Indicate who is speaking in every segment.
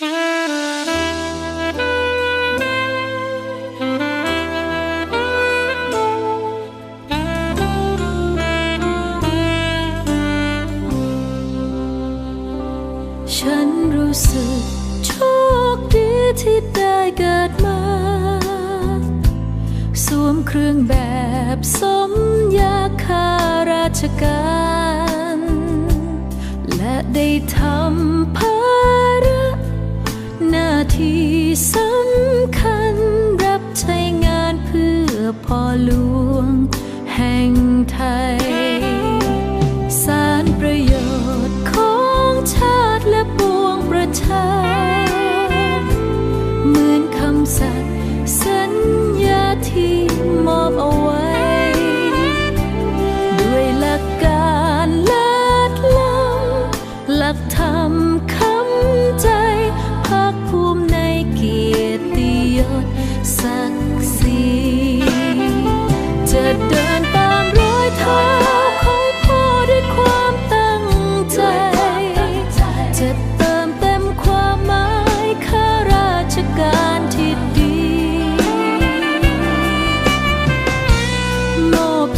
Speaker 1: ฉันรู้สึกโชคดีที่ได้เกิดมา สวมเครื่องแบบสมยาคาราชการ และได้ทำ พ่อพ่อหลวง แห่งไทย สารประโยชน์ของชาติและปวงประชา เหมือนคำสัตย์สัญญาที่มอบเอาไว้ ด้วยหลักการลาดล้ำหลักธรรมคำใจภาคภูมิในเกียรติยศศัก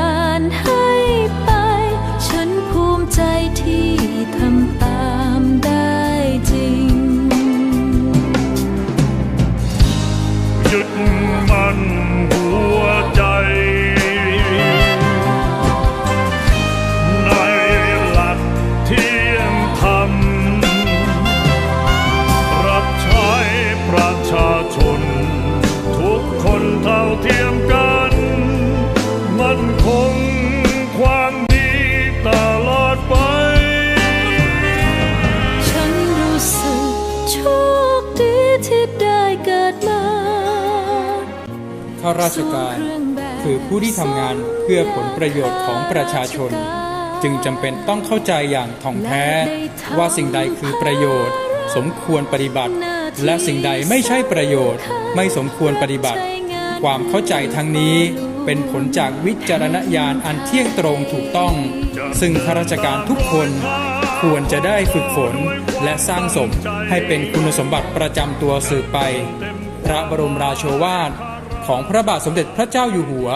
Speaker 1: า
Speaker 2: ยึ
Speaker 3: ข้าราชการ คือผู้ที่ทำงานเพื่อผลประโยชน์ของประชาชน จึงจำเป็นต้องเข้าใจอย่างท่องแท้ ว่าสิ่งใดคือประโยชน์ สมควรปฏิบัติ และสิ่งใดไม่ใช่ประโยชน์ ไม่สมควรปฏิบัติ ความเข้าใจทั้งนี้เป็นผลจากวิจารณญาณอันเที่ยงตรงถูกต้อง ซึ่งข้าราชการทุกคนควรจะได้ฝึกฝนและสร้างสมให้เป็นคุณสมบัติประจำตัวสืบไป พระบรมราโชวาท ของพระบาทสมเด็จพระเจ้าอยู่หัว